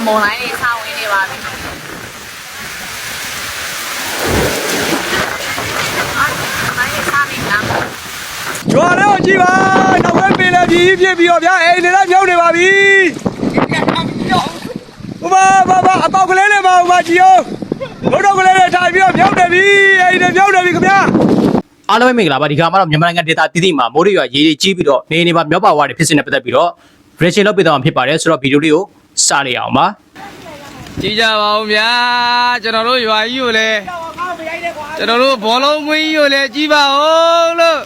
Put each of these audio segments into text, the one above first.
တော့မုံလိုင်းတွေဆောင်းဝင်နေပါပြီအာမိုင်းတွေဆောင်းနေလားကျွာတော့ကြည့်ပါနောက်ဘက်ပင်လည်းပြည်ပြစ်ပြီးတော့ဗျာအိမ်တွေလည်းမြုပ်နေပါပြီဥပဘာဘာအပေါက်ကလေးနဲ့ပါဥပကြည့်အောင်ဘုဒ္ဓကလေးနဲ့ထိုင်ပြီးတော့မြုပ်နေပြီအိမ်တွေမြုပ်နေပြီခင်ဗျာအားလုံးပဲမင်္ဂလာပါဒီကမှာတော့မြန်မာနိုင်ငံဒေသတည်တည်မှာမိုးရွာရေတွေကြီးပြီးတော့နေနေမှာမြောက်ပါဝါတွေဖြစ်စဉ်နဲ့ပတ်သက်ပြီးတော့ reaction လုပ်ပေးတော့မှာဖြစ်ပါတယ်ဆိုတော့ဗီဒီယိုလေးကို စလိုက်အောင်ပါကြည့်ကြပါဦးဗျာကျွန်တော်တို့ရွာကြီးကိုလည်းကျွန်တော်တို့ဘောလုံးကွင်းကြီးကိုလည်းကြည့်ပါဦးလို့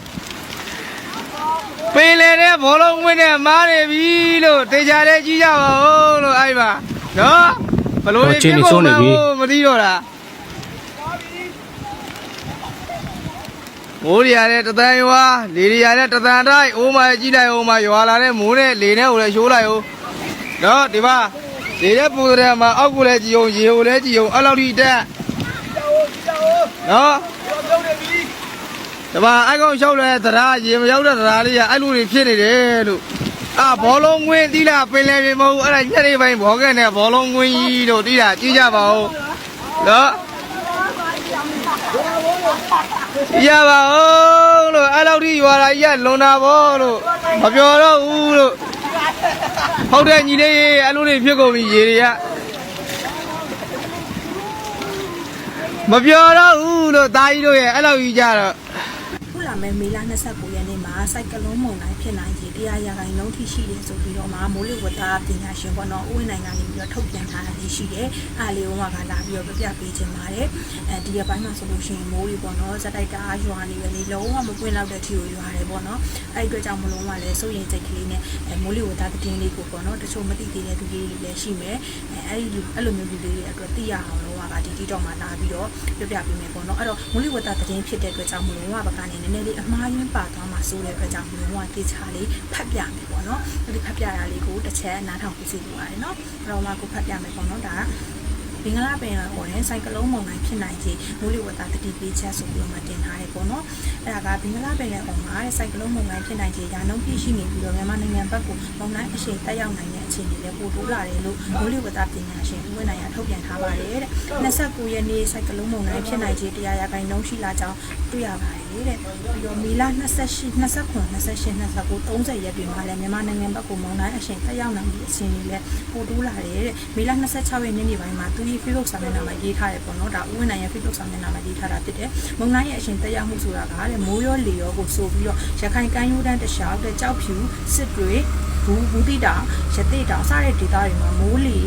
ပင်လေတဲ့ဘောလုံးကွင်းနဲ့မားနေပြီလို့တေချာတဲ့ကြည့်ကြပါဦးလို့အဲ့ပါနော်ဘလို့နေဖြစ်ကုန်လဲမသိတော့တာမိုးရရတဲ့တသန်းရွာလေရရတဲ့တသန်းတိုင်းအိုးမကြည့်လိုက်အိုးမရွာလာတဲ့မိုးနဲ့လေနဲ့ကိုလည်းရှိုးလိုက်ဦးနော်ဒီပါ လေတဲ့ပူတဲ့မှာအောက်ကိုလည်းကြည်အောင်ရေကိုလည်းကြည်အောင်အဲ့လောက်ထိတက်နော်ဒီပါအကောင်လျှောက်လဲသရာရေမရောက်တဲ့သရာလေးကအဲ့လိုတွေဖြစ်နေတယ်လို့အာဘောလုံးငွင်းတီးလာပင်လယ်ပြင်မဟုတ်အဲ့ဒါညနေပိုင်းဘောကဲနဲ့ဘောလုံးငွင်းကြီးတို့တီးတာကြည့်ကြပါဦးနော်ရပါဦးလို့အဲ့လောက်ထိရွာလာကြီးကလွန်တာဗောလို့မပြောတော့ဘူးလို့ ဟုတ်တယ်ညီလေးအဲ့လိုတွေဖြစ်ကုန်ပြီရေတွေကမပြောတော့ဘူးလို့တာကြီးတို့ရဲ့အဲ့လောက်ကြီးကြတော့ခုလာမဲ့မေလ29ရက်နေ့မှာစိုက်ကလုံးမုန်တိုင်းဖြစ်နိုင်ခြေ တရားရာခိုင်နှုန်းထိရှိတယ်ဆိုပြီးတော့မှမိုးလေဝသပညာရှင်ပေါ့နော်ဥဝင်နိုင်ငံနေပြီးတော့ထုတ်ပြန်ထားတာလေးရှိတယ်အားလေးဦးမှာကလာပြီးတော့ပြပြပေးခြင်းပါတယ်အဲဒီရပိုင်းမှာဆိုလို့ရှိရင်မိုးတွေပေါ့နော်ဇက်တိုက်တာရွာနေပဲလေလုံးဝမပွင့်တော့တဲ့အထိကိုရွာတယ်ပေါ့နော်အဲ့ဒီအတွက်ကြောင့်မလို့ကလည်းစိုးရင်စိတ်ကလေးနဲ့အဲမိုးလေဝသသတင်းလေးကိုပေါ့နော်တချို့မသိသေးတဲ့သူလေးတွေလည်းရှိမယ်အဲအဲ့ဒီအဲ့လိုမျိုးလူလေးတွေအတွက်သိရအောင်လို့ ကဒီတီတော့မှလာပြီးတော့ပြပြပေးမယ်ပေါ့နော်အဲ့တော့မိုးလေဝသသတင်းဖြစ်တဲ့အတွက်ကြောင့်မလို့ကဘကနေနည်းနည်းလေးအမှားယွင်းပါသွားမှစိုးတဲ့အတွက်ကြောင့်မလို့ကတေချာလေးဖတ်ပြမယ်ပေါ့နော်အဲ့ဒီဖတ်ပြတာလေးကိုတစ်ချက်နားထောင်ပြစီလိုရတယ်နော်အဲ့တော့မှကိုဖတ်ပြမယ်ပေါ့နော်ဒါက ဘင်္ဂလားပင်လယ်ပေါ်နဲ့စိုက်ကလုံးမုန်တိုင်းဖြစ်နိုင်ခြေမိုးလေဝသတတိပေးချက်ဆိုပြီးတော့မှတင်ထားတယ်ပေါ့နော်အဲ့ဒါကဘင်္ဂလားပင်လယ်ပေါ်မှာတဲ့စိုက်ကလုံးမုန်တိုင်းဖြစ်နိုင်ခြေရာနှုန်းပြည့်ရှိနေပြီးတော့မြန်မာနိုင်ငံဘက်ကိုမုန်တိုင်းအရှိန်တက်ရောက်နိုင်တဲ့အခြေအနေတွေပိုတိုးလာတယ်လို့မိုးလေဝသပညာရှင်ဦးဝင်းနိုင်ကထုတ်ပြန်ထားပါတယ်တဲ့29ရက်နေ့စိုက်ကလုံးမုန်တိုင်းဖြစ်နိုင်ခြေတရားရာခိုင်နှုန်းရှိလာကြောင်းတွေ့ရပါတယ် တဲ့ပြီးတော့မီလာ28 29 28 29 30ရက်တွေမှာလည်းမြန်မာနိုင်ငံဘက်ကိုမုန်တိုင်းအရှိန်တက်ရောက်နိုင်တဲ့အခြေအနေတွေပိုတိုးလာတယ်တဲ့မီလာ26ရက်ညနေပိုင်းမှာသူရဲ့ Facebook စာမျက်နှာမှာရေးထားတယ်ပေါ့နော်ဒါဦးဝင်းနိုင်ရဲ့ Facebook စာမျက်နှာမှာရေးထားတာဖြစ်တယ်မုံနိုင်ရဲ့အရှင်တက်ရောက်မှုဆိုတာကတဲ့မိုးရောလေရောကိုဆိုပြီးတော့ရခိုင်ကမ်းရိုးတန်းတစ်လျှောက်တဲ့ကြောက်ဖြူစစ်တွေဘူးဘူးတိတာရတိတောင်စတဲ့ဒေသတွေမှာမိုးလေ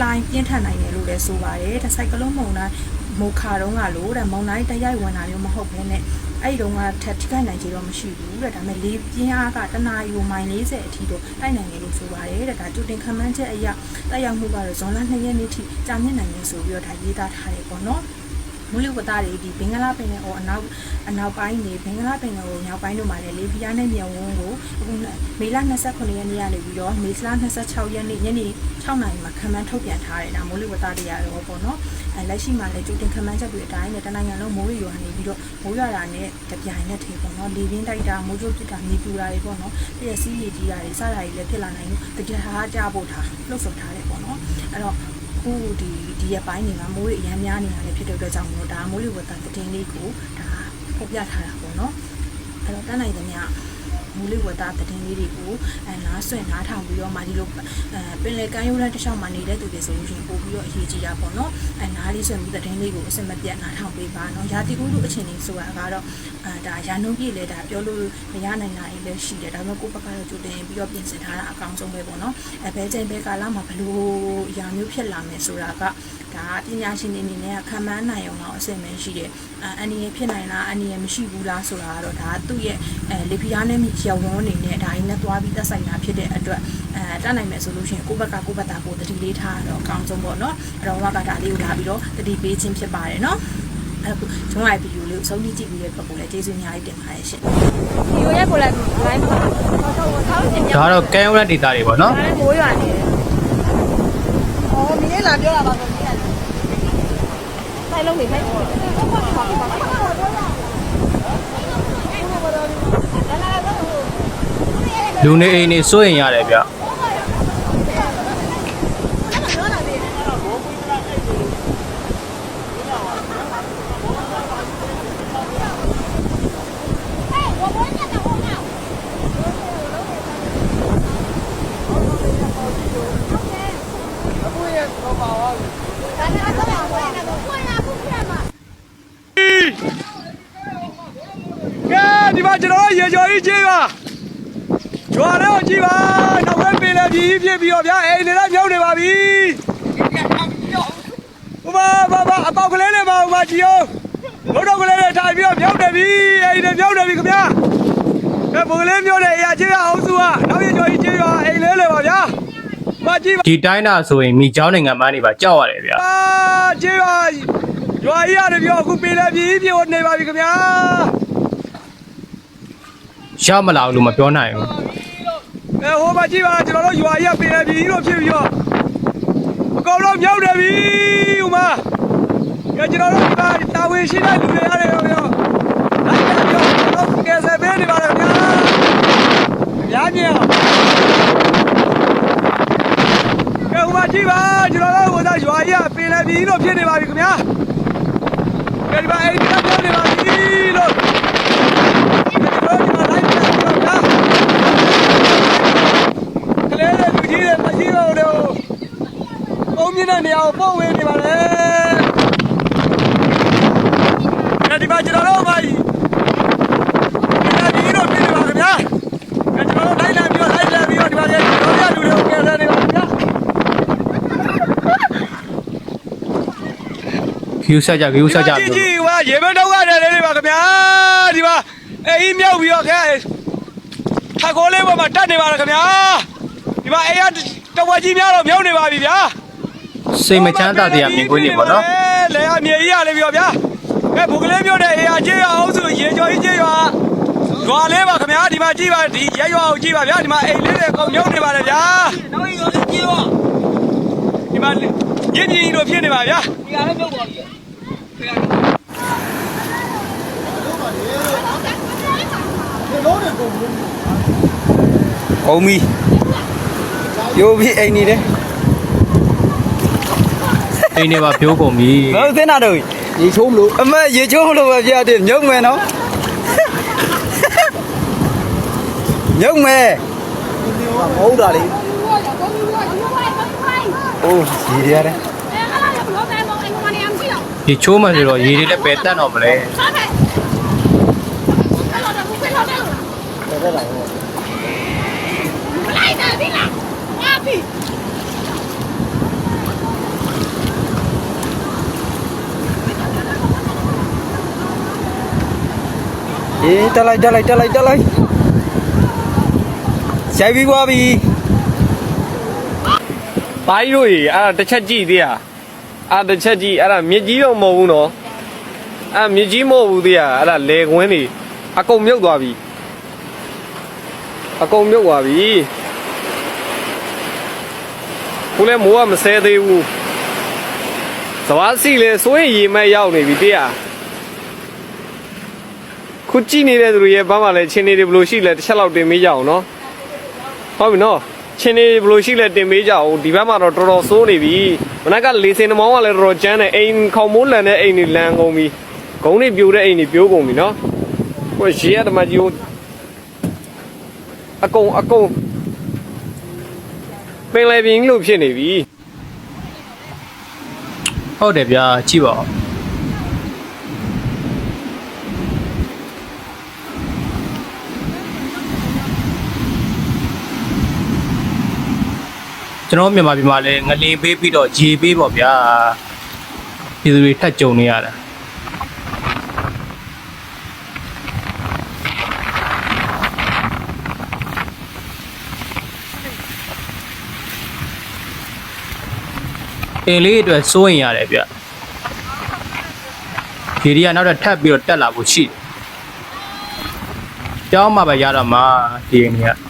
လှိုင်းပြင်းထန်နိုင်တယ်လို့လည်းဆိုပါတယ်ဒါဆိုင်ကလုံးမုံတိုင်းမိုခါတုံးကလို့တဲ့မုံတိုင်းတက်ရိုက်ဝင်တာမျိုးမဟုတ်ဘဲနဲ့ အဲ့ဒီတုန်းကထက်ထိခိုက်နိုင်ခြေတော့မရှိဘူးတဲ့ဒါပေမဲ့လေပြင်းအားကတနာရီမိုင်40အထိတော့တိုက်နိုင်တယ်လို့ဆိုပါတယ်တဲ့ဒါတူတင်ခမန်းချက်အရာတက်ရောက်မှုကတော့ဇွန်လ2ရက်နေ့ထိကြာမြင့်နိုင်တယ်ဆိုပြီးတော့ဒါရေးသားထားတယ်ပေါ့နော်မူလဝတ္တတွေဒီဘင်္ဂလားပင်လယ်အော်အနောက်အနောက်ပိုင်းနေဘင်္ဂလားပင်လယ်ကိုမြောက်ပိုင်းတို့မှာလည်းလေပြင်းနဲ့မြေဝန်းကိုအခုမေလ29ရက်နေ့ကနေပြီးတော့မေလ26ရက်နေ့ညနေ 6နာရီမှာခံမှန်းထုတ်ပြန်ထားတယ်ဒါမိုးလေဝတ္တတွေရတော့ပေါ့နော်အဲလက်ရှိမှာလည်းကြိုတင်ခံမှန်းချက်တွေအတိုင်းနဲ့တနိုင်ငံလုံးမိုးရွာနေပြီးတော့မိုးရွာတာနဲ့တပြိုင်နက်တည်းပေါ့နော်လေပြင်းတိုက်တာမိုးကြိုးပစ်တာမြေပြူတာတွေပေါ့နော်ပြည့်စည်ရည်ကြီးတာတွေစတာတွေလည်းဖြစ်လာနိုင်လို့တရားကြဖို့ထားလှုပ်ဆောင်ထားတယ်ပေါ့နော်အဲ့တော့ခုဒီဒီရပိုင်းနေမှာမိုးတွေအများများနေတာလည်းဖြစ်တဲ့အတွက်ကြောင့်မို့ဒါမိုးလေဝသသတင်းလေးကိုဒါဖော်ပြထားတာပေါ့နော်အဲ့တော့တန်းနိုင်သမျှ မိုးလေဝသသတင်းလေးတွေကိုအဲနားဆွင့်နားထောင်ပြီးတော့မှဒီလိုအဲပင်လယ်ကမ်းရိုးတန်းတစ်လျှောက်မှာနေတဲ့သူတွေဆိုလို့ရှိရင်ပို့ပြီးတော့အရေးကြီးတာပေါ့နော်အဲနားလေးဆွင့်ပြီးသတင်းလေးကိုအစင်မပြတ်နားထောင်ပေးပါနော်ရာသီဥတုအခြေအနေဆိုတာကတော့အဲဒါရာနှုန်းပြည့်လေဒါပြောလို့မရနိုင်တာတွေလည်းရှိတယ်ဒါပေမဲ့ကိုယ့်ဘက်ကတော့ကြိုတင်ပြီးတော့ပြင်ဆင်ထားတာအကောင်းဆုံးပဲပေါ့နော်အဲဘဲချိန်ဘဲကာလမှာဘလို့အရာမျိုးဖြစ်လာမယ်ဆိုတာက ဒါပညာရှင်တွေအနေနဲ့ခံမှန်းနိုင်အောင်တော့အဆင်မရှိတယ်အအန်ဒီရဖြစ်နိုင်လားအန်ဒီရမရှိဘူးလားဆိုတာကတော့ဒါသူ့ရဲ့အဲလေဖီယာနဲ့ရောင်ဝန်းအနေနဲ့ဒါရင်းနဲ့သွားပြီးသက်ဆိုင်တာဖြစ်တဲ့အတွက်အဲတတ်နိုင်မယ်ဆိုလို့ရှိရင်ကိုယ့်ဘက်ကကိုယ့်ဘက်သားကိုတတိလေးထားတော့အကောင်းဆုံးပေါ့နော်အဲ့တော့ဝါကဒါလေးကိုလာပြီးတော့တတိပေးခြင်းဖြစ်ပါတယ်နော်အဲ့တော့ကျွန်တော်ရဲ့ဗီဒီယိုလေးကိုဆုံးဖြတ်ကြည့်ပြီးတဲ့ပတ်ကိုလည်းကျေးဇူးအများကြီးတင်ပါတယ်ရှင်ဒီလိုရက်ကိုလည်း line မှာထောက်ချင်ကြဒါကတော့ကဲရုံးတဲ့ဒေသတွေပေါ့နော်တယ်မိုးရွာနေတယ်အော်မင်းလည်းလာပြောတာပါဆို မင်းကဆိုင်လုံးနေဖိုက်လူနေအိမ်နေစိုးရင်ရတယ်ဗျ ကဲဒီမှာကျွန်တော်ရေကျော်ကြီးကြီးပါကြွားတော့ကြီးပါနောက်ဝဲပင်လည်းပြည်ပြည့်ပြီးတော့ဗျာအိမ်နေလည်းမြုပ်နေပါပြီဥပါပါပါအပေါက်ကလေးနဲ့ပါဥပါကြည်ရောဘုတော်ကလေးနဲ့ထိုင်ပြီးတော့မြုပ်နေပြီအိမ်နေမြုပ်နေပြီခင်ဗျာကဲဘုကလေးမြုပ်နေအရာကြီးရအောင်စုဟာနောက်ရေကျော်ကြီးကြီးပါအိမ်လေးလေပါဗျာမကြည့်ပါဒီတိုင်းတာဆိုရင်မိเจ้าနိုင်ငံမှနေပါကြောက်ရတယ်ဗျာအာကြီးပါ ရွာကြီးရတယ်ပြောအခုပင်လည်းပြည်ပြည့်နေပါပြီခင်ဗျာရောက်မလာဘူးလို့မပြောနိုင်ဘူးအဲဟိုမှာကြည့်ပါကျွန်တော်တို့ရွာကြီးကပင်လည်းပြည်လို့ဖြစ်ပြီးတော့အကုန်လုံးမြောက်နေပြီဟိုမှာကဲကျွန်တော်တို့ဒီမှာတာဝန်ရှိတဲ့လူတွေရတယ်ပြောပြောလိုက်ကြပြောကျွန်တော်ကယ်ဆယ်ပေးနေပါလေဗျာဗျာညောကဲဟိုမှာကြည့်ပါကျွန်တော်တို့ဟိုသားရွာကြီးကပင်လည်းပြည်လို့ဖြစ်နေပါပြီခင်ဗျာကဲ ဒီမှာအိမ်ကပြောင်းနေပါပြီလို့ကျွန်တော်တို့ဒီမှာလိုက်ကြပြောဗျာကလေးတွေလူကြီးတွေမရှိတော့တော့အုံးမြင့်တဲ့နေရာကိုပို့ဝေးနေပါလေအဲဒီမှာကျွန်တော်တို့ပါကြီးဒီကဒီတော့ပြည်နေပါခင်ဗျာအဲကျွန်တော်တို့လိုက်လာပြီးတော့လိုက်လာပြီးတော့ဒီမှာကျွန်တော်ရလူတွေကိုကယ်ဆယ်နေပါခင်ဗျာ ခူးဆက်ကြခူးဆက်ကြကြည့်လို့ကြည့်ပါရေမတော့ရတယ်လေပါခင်ဗျာဒီမှာအေးမြောက်ပြီးတော့ခင်ဗျာထက်ခိုးလေးပေါ်မှာတက်နေပါလားခင်ဗျာဒီမှာအေးရတဝက်ကြီးများတော့မြောက်နေပါပြီဗျာစိတ်မချမ်းသာတရားမြင်ကွင်းနေပေါ့နော်လေအမြေကြီးရလေပြောဗျာအဲဘုကလေးမျိုးတဲ့အေးအကျေးရအောင်ဆိုရေကျော်ကြီးကျေးရွာရွာလေးပါခင်ဗျာဒီမှာကြည့်ပါဒီရဲရွာကိုကြည့်ပါဗျာဒီမှာအိမ်လေးတွေအကုန်မြုပ်နေပါလေဗျာနောက်ရွာလေးကျေးရွာဒီမှာညင်ညင်တို့ဖြစ်နေပါဗျာဒီကလည်းမြုပ်ပါပြီ ကုန်ပြီယိုပြီအိမ်နေတယ်အိမ်နေပါပြိုးကုန်ပြီဘာလို့သင်းတာတော့ရေချိုးမလို့အမရေချိုးမလို့ပဲပြရတယ်မြုပ်မယ်နော်မြုပ်မယ်ဟုတ်တာလေအိုးရေရတယ်ဒီချိုးမှဆိုတော့ရေတွေလည်းပယ်တတ်တော့မလဲ အေးတက်လိုက်တက်လိုက်တက်လိုက်တက်လိုက်ရိုက်ပြီးွားပြီဘာကြီးတို့ရေအဲ့ဒါတစ်ချက်ကြည့်သေးလားအဲ့တစ်ချက်ကြည့်အဲ့ဒါမြစ်ကြီးတော့မဟုတ်ဘူးနော်အဲ့မြစ်ကြီးမဟုတ်ဘူးသေးလားအဲ့ဒါလေကွင်းနေအကုန်မြုပ်သွားပြီအကုန်မြုပ်သွားပြီခုလဲမိုးကမဆဲသေးဘူးစဝါစီလဲစိုးရင်ရေမဲ့ရောက်နေပြီတရား ခုကြည့်နေတဲ့သူတွေရဲ့ဘာမှလည်းချင်းနေတွေဘယ်လိုရှိလဲတစ်ချက်လောက်တင်မေးကြအောင်နော်ဟုတ်ပြီနော်ချင်းနေဘယ်လိုရှိလဲတင်မေးကြအောင်ဒီဘက်မှာတော့တော်တော်စိုးနေပြီမနက်ကလေစင်နှမောင်းကလည်းတော်တော်ကျန်းတယ်အိမ်ခေါမိုးလန်တဲ့အိမ်တွေလန်ကုန်ပြီဂုံးတွေပြိုတဲ့အိမ်တွေပြိုးကုန်ပြီနော်ဟိုရေရတမကြီးကိုအကုန်အကုန်ပင်လယ်ပြင်လို့ဖြစ်နေပြီဟုတ်တယ်ဗျာကြည့်ပါဦး ကျွန်တော်မြန်မာပြည်မှာလည်းငလင်ပေးပြီးတော့ရေပေးပေါ့ဗျာပြည်သူတွေထပ်ကြုံနေရတာအင်းလေးအတွက်စိုးရင်ရတယ်ဗျဒီရီကနောက်တော့ထပ်ပြီးတော့တက်လာဖို့ရှိတယ်ကြောင်းမှာပဲရတော့မှာဒီအိမ်ကြီးက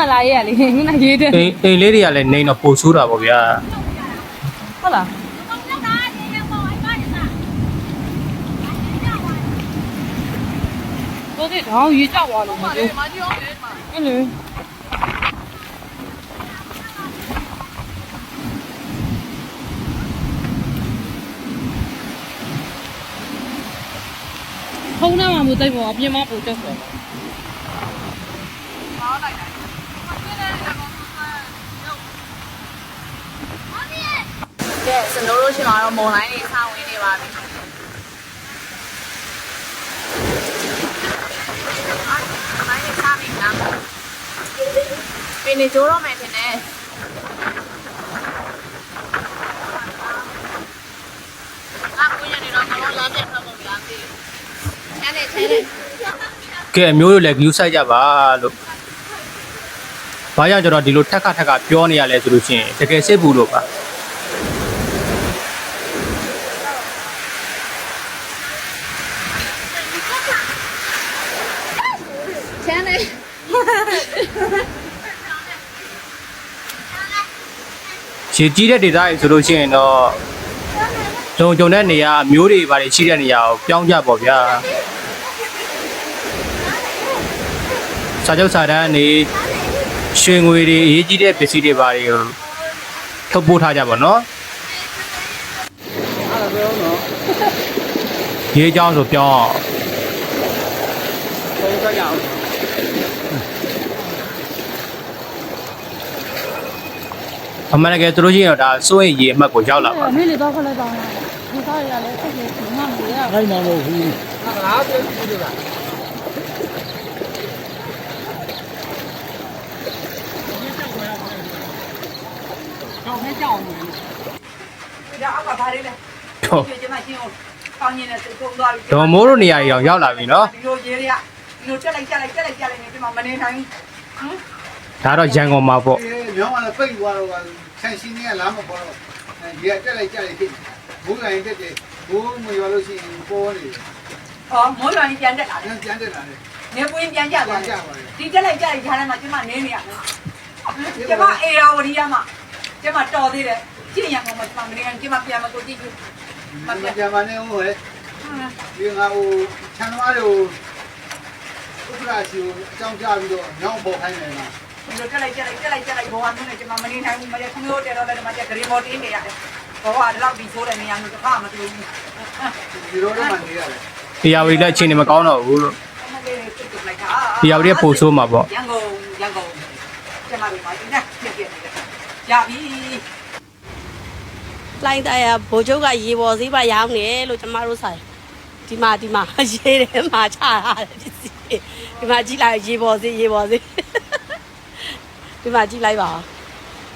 မှလာရဲရလေငါရေးတယ်အိမ်အိမ်လေးတွေကလည်းနေတော့ပိုဆိုးတာပေါ့ဗျာဟုတ်လားတို့တဲ့တောင်းရေးကြောက်သွားလို့မသိဘူးအဲ့လေဖုန်းထဲမှာမသိဘူးအပြင်မှာပို့ချက်ဆို ကဲစနိုးလို့ရှိမှတော့မုံလိုင်းတွေဆောင်းဝင်နေပါပြီအားမိုင်းတွေစားပြီလားပင်နေကြိုးတော့မယ်ထင်တယ်အခုညနေတော့မလို့လာပြတ်တော့မလားသိချမ်းတယ်ချမ်းတယ်ကဲအမျိုးတို့လည်း view site ကြပါလို့ဘာကြောင့်ကျွန်တော်ဒီလိုထက်ခါထက်ခါပြောနေရလဲဆိုလို့ရှိရင်တကယ်စစ်ဘူးလို့ပါ ရေကြီးတဲ့ဒေသတွေဆိုလို့ရှိရင်တော့လုံခြုံတဲ့နေရာမျိုးတွေဘာတွေရှိတဲ့နေရာကိုပြောင်းကြပေါ့ဗျာစာချုပ်စာတမ်းနေရွှေငွေတွေအရေးကြီးတဲ့ပစ္စည်းတွေဘာတွေကိုထုတ်ပို့ထားကြပါတော့ရေးကြောင်းဆိုပြောင်း အမှန်တကယ်သူတို့ရှိရင်တော့ဒါစိုးရိမ်ရေးအမှတ်ကိုရောက်လာပါအမေလေးတော့ခလိုက်ပါလားဒီကားရလည်းဆက်ပြီးငါမရခိုင်းမှာမဟုတ်ဘူးဒါအောက်ကဘာလေးလဲဟုတ်ဒီမှာရှင်းအောင်ကောင်းရင်လည်းသုံးသွားပြီဒေါ်မိုးတို့နေရာကြီးအောင်ရောက်လာပြီနော်ဒီလိုရေးတွေကဒီလိုတက်လိုက်တက်လိုက်တက်လိုက်တက်လိုက်နေဒီမှာမနေနိုင်ဘူး ဒါတော့ရန်ကုန်မှာပေါ့အေးမြောင်းကလည်းပိတ်သွားတော့ဆန်ရှင်းနေကလာမပေါ်တော့ဒီကတက်လိုက်ကြလိုက်ဖြစ်ဘိုးလိုင်းတက်တယ်ဘိုးမရွာလို့ရှိရင်ပေါ်နေတယ်။အော်မိုးရွာကြီးပြန်တက်လာတယ်ပြန်ပြန်တက်လာတယ်။နေပွင့်ပြန်ကြသွားပြန်တယ်ကြပါလေ။ဒီတက်လိုက်ကြလိုက်ခါထဲမှာကျမနေနေရတယ်။ကျမအေရာဝရီယာမှာကျမတော်သေးတယ်။ကြည့်ရမှာမကျမမနေရင်ကျမပြန်မကိုကြည့်ဘူး။မမပြန်ပြန်မနေဦးဟဲ့ဒီငါဟိုချမ်းသမားတို့ဥပဒေစီကိုအကြောင်းကြားပြီးတော့ညောင်းပေါ်ခိုင်းတယ်လား ဒီလိုတက်လိုက်တက်လိုက်တက်လိုက်တက်လိုက်ဘောကမျိုးနဲ့ကျမမနေနိုင်ဘူး။မရခမျိုးတယ်တော့လည်းမကျဂရီမော်တင်းနေရတယ်။ဘောကလည်းပြီးဆိုးတဲ့နေရာမျိုးတစ်ခါမတွေ့ဘူး။ဒီလိုတော့မှနေရတယ်တရားဝတီလည်းအချိန်နေမကောင်းတော့ဘူးလို့အမလေးပြစ်ပြလိုက်တာတရားဝတီကပို့ဆိုးမှာပေါ့ရန်ကုန်ရန်ကုန်ကျမတို့မှာဒီနေ့ပြည့်ပြည့်နေတယ်။ရပြီ။လိုင်းတရဘိုလ်ချုပ်ကရေပေါ်စည်းပါရောင်းနေလို့ကျမတို့ဆိုင်ဒီမှာဒီမှာရေးတယ်မှာချရတယ်ပစ္စည်းဒီမှာကြည့်လိုက်ရေပေါ်စည်းရေပေါ်စည်း ဒီမှာကြည့်လိုက်ပါ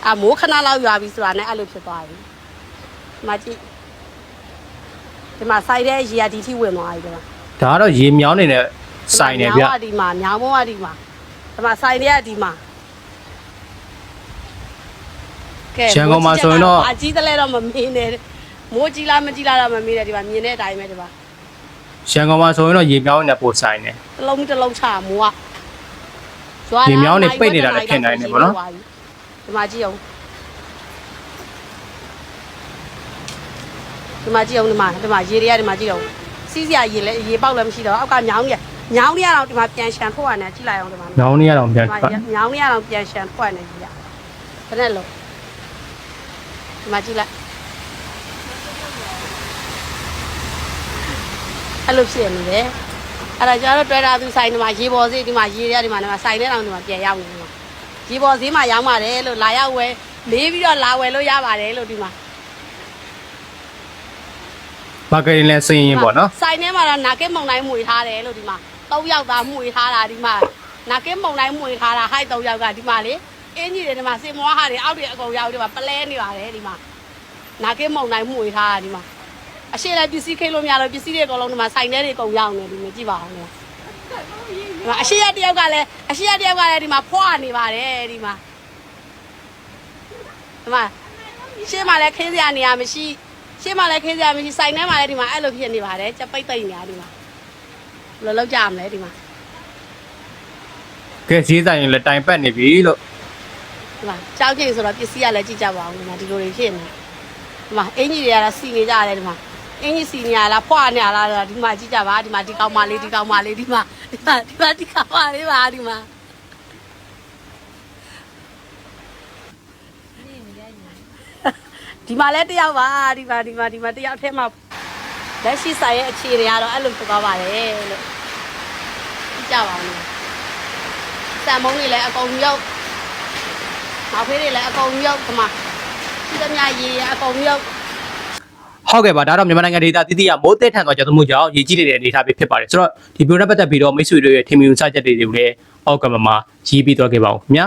အမိုးခဏလောက်ရွာပြီဆိုတာနဲ့အဲ့လိုဖြစ်သွားပြီဒီမှာကြည့်ဒီမှာစိုက်တဲ့ရေကဒီထိဝင်သွားပြီဒီမှာဒါကတော့ရေမြောင်းနေတဲ့ဆိုင်နေဗျမြောင်းကဒီမှာမြောင်းဘုံကဒီမှာဒီမှာစိုက်တဲ့ကဒီမှာကဲရန်ကုန်မှာဆိုရင်တော့အကြီးတလဲတော့မမင်းနဲ့မိုးကြီးလားမကြီးလားတော့မမင်းနဲ့ဒီမှာမြင်တဲ့အတိုင်းပဲဒီမှာရန်ကုန်မှာဆိုရင်တော့ရေမြောင်းနေတဲ့ပို့ဆိုင်နေတစ်လုံးတစ်လုံးချမိုးက ကျွာဒီမြောင်းနေပိတ်နေတာလည်းဖြစ်နိုင်တယ်ပေါ့နော်ဒီမှာကြည့်အောင်ဒီမှာကြည့်အောင်ဒီမှာဒီမှာရေတွေကဒီမှာကြည့်အောင်စီးစရာရေလဲရေပေါက်လည်းမရှိတော့အောက်ကညောင်းကြီးညောင်းကြီးကတော့ဒီမှာပြန်ရှန်ထုတ်ရတယ်ကြည့်လိုက်အောင်ဒီမှာမြောင်းနေရတော့ပြန်ဒီမှာထွက်ညောင်းကြီးကတော့ပြန်ရှန်ထုတ်ရတယ်ကြည့်ရဘယ်နဲ့လို့ဒီမှာကြည့်လိုက်အဲ့လိုဖြစ်နေတယ် အဲ့ဒါကျတော့တွေ့တာသူဆိုင်ဒီမှာရေပေါ်စေးဒီမှာရေတွေကဒီမှာဒီမှာဆိုင်ထဲတောင်ဒီမှာပြန်ရောက်နေတယ်ရေပေါ်စေးမှာရောင်းပါတယ်လို့လာရောက်ဝယ်လေးပြီးတော့လာဝယ်လို့ရပါတယ်လို့ဒီမှာမာကတင်လည်းစင်ရင်ပေါ့နော်ဆိုင်ထဲမှာတော့နာကက်မုံတိုင်းမှွေထားတယ်လို့ဒီမှာ၃ယောက်သားမှွေထားတာဒီမှာနာကက်မုံတိုင်းမှွေထားတာဟိုက်၃ယောက်ကဒီမှာလေအင်းကြီးတွေဒီမှာစင်မွားဟာတွေအောက်တွေအကုန်ရောက်ဒီမှာပလဲနေပါတယ်ဒီမှာနာကက်မုံတိုင်းမှွေထားတာဒီမှာ အရှိလည်းပစ္စည်းခိတ်လို့မရလို့ပစ္စည်းတွေအကုန်လုံးဒီမှာဆိုင်ထဲတွေအကုန်ရောက်နေဒီမှာကြည့်ပါအောင်လေဒီမှာအရှိရတယောက်ကလည်းအရှိရတယောက်ကလည်းဒီမှာဖွာနေပါတယ်ဒီမှာဒီမှာရှေ့မှာလည်းခင်းစရာနေရာမရှိရှေ့မှာလည်းခင်းစရာမရှိဆိုင်ထဲမှာလည်းဒီမှာအဲ့လိုဖြစ်နေပါတယ်ကြက်ပိတ်ပိတ်နေတာဒီမှာဘယ်လိုလုပ်ကြမလဲဒီမှာကဲဈေးဆိုင်ရင်လည်းတိုင်ပတ်နေပြီလို့ဒီမှာကြောက်ကြိမ်ဆိုတော့ပစ္စည်းကလည်းကြည့်ကြပါအောင်ဒီမှာဒီလိုတွေဖြစ်နေဒီမှာအင်ကြီးတွေကလည်းစီနေကြရတယ်ဒီမှာ အင်ကြီးစီနေရလားဖွာနေရလားဒီမှာကြည့်ကြပါဒီမှာဒီကောင်မလေးဒီကောင်မလေးဒီမှာဒီမှာဒီမှာဒီကောင်မလေးပါဒီမှာဒီမှာလည်းတယောက်ပါဒီမှာဒီမှာဒီမှာတယောက်ထဲမှာလက်ရှိဆိုင်ရဲ့အခြေတွေကတော့အဲ့လိုဖြစ်သွားပါတယ်လို့ကြည့်ကြပါဦးစံမုံတွေလည်းအကုန်မြုပ်မောင်ဖေးတွေလည်းအကုန်မြုပ်ဒီမှာရှိသမျှရေရအကုန်မြုပ် ဟုတ်ကဲ့ပါဒါတော့မြန်မာနိုင်ငံဒေသတည်တည်ရမိုးသက်ထန်သွားကြမှုကြောင့်ရေကြီးနေတဲ့အနေအထားပဲဖြစ်ပါတယ်ဆိုတော့ဒီဗီဒီယိုနဲ့ပတ်သက်ပြီးတော့မိတ်ဆွေတို့ရဲ့ထင်မြင်စချက်တွေကိုလည်းအောက်ကမှာရေးပြီးတော့ခဲ့ပါဦးခင်ဗျာ